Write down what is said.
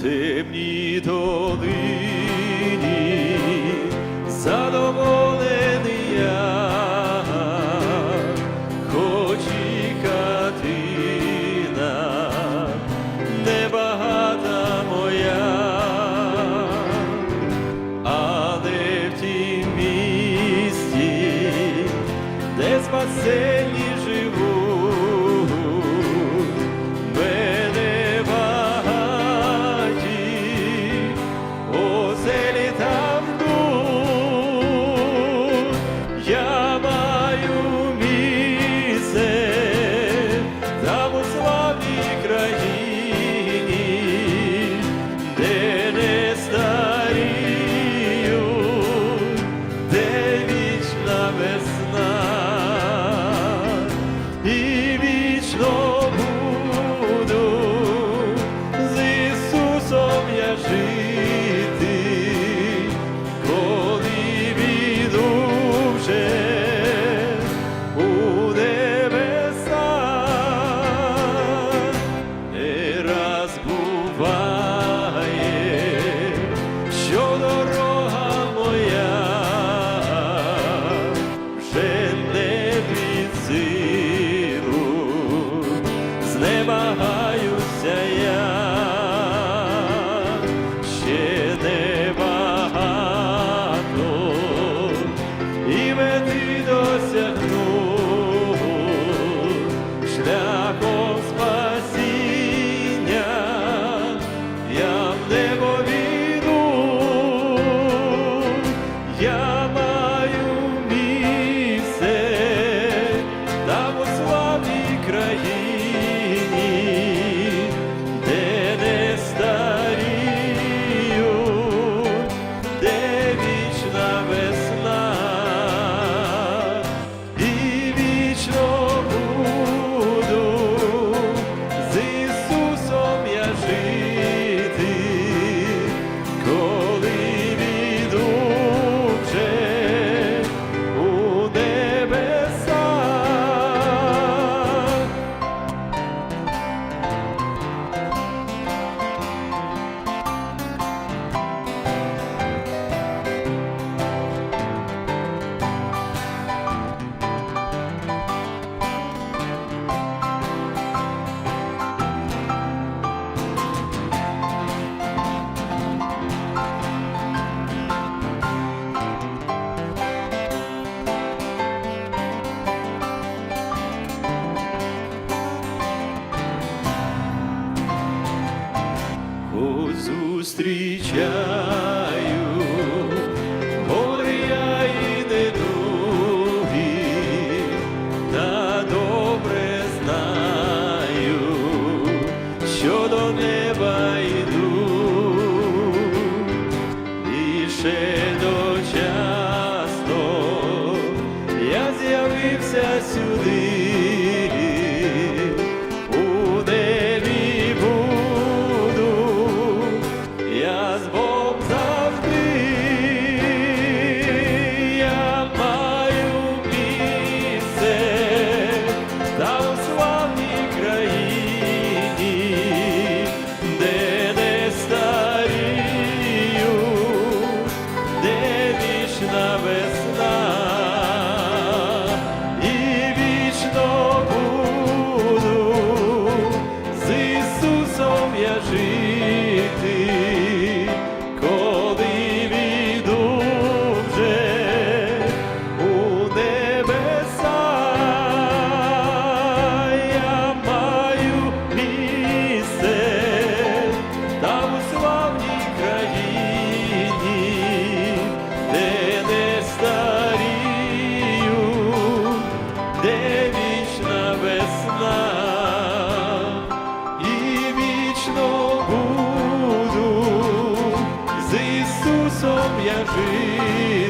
Це мені доди. знемагаюся я, ще небагато, і досягну. Шляхом спасіння, я в небо війну, я маю місце, там у славній країні. що до неба йду, і ще до часто я з'явився сюди, у небі буду, я з Бог David.